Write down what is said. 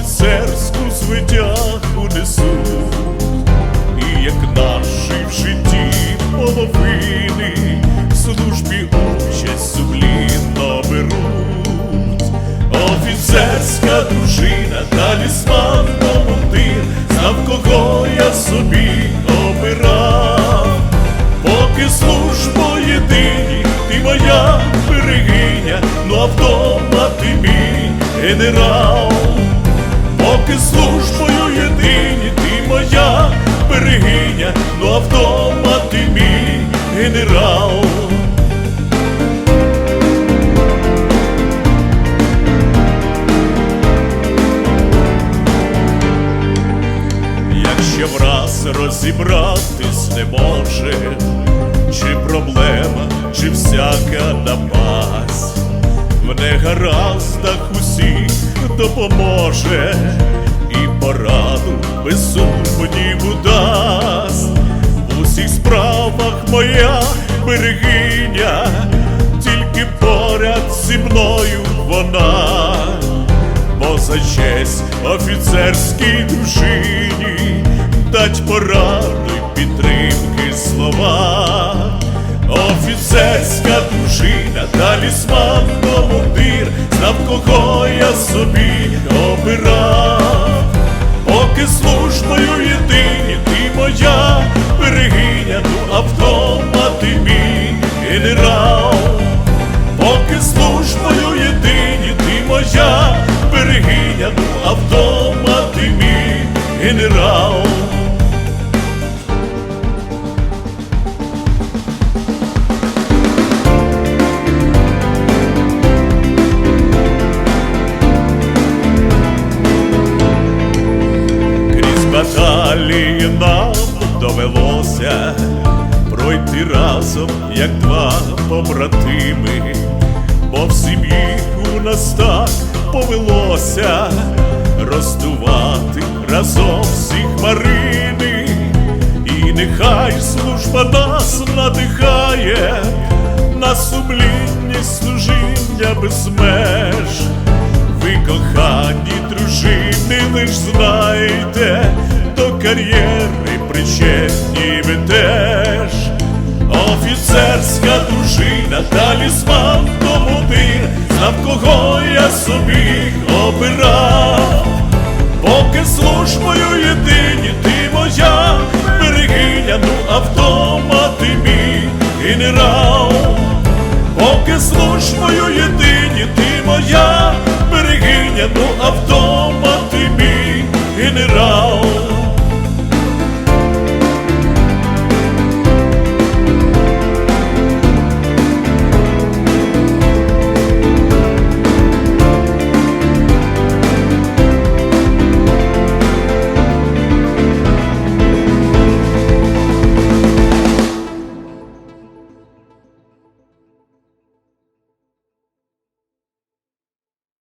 офіцерську звитягу несуть, і як наші в житті половини, в службі участь сумлінно беруть. Офіцерська дружина, талісман командир, знав, кого я собі обирав, поки службу єдині, ти моя берегиня, ну а вдома ти мій генерал, поки службою єдині, ти моя берегиня, ну а вдома ти мій генерал. Якщо враз розібратись не може, чи проблема, чи всяка напасть, в негараздах усіх допоможе, пораду без сумніву дасть. В усіх справах моя берегиня, тільки поряд зі мною вона бо за честь офіцерській дружині дать пораду й підтримки слова. Офіцерська дружина, талісман командир, знав, кого генерал. Крізь баталії нам довелося пройти разом, як два побратими, бо в сім'ї у нас так повелося роздувати разом всі хмарини, і нехай служба нас надихає на сумлінні служіння без меж. Ви, кохані дружини, лиш знайте, до кар'єри причетні ви теж. Офіцерська дружина, талісман командир, знав, кого я собі. мою єдині, ти моя, берегиня, ну автомат ти мій генерал, поки службою єдині, ти моя, берегиня, ну автомат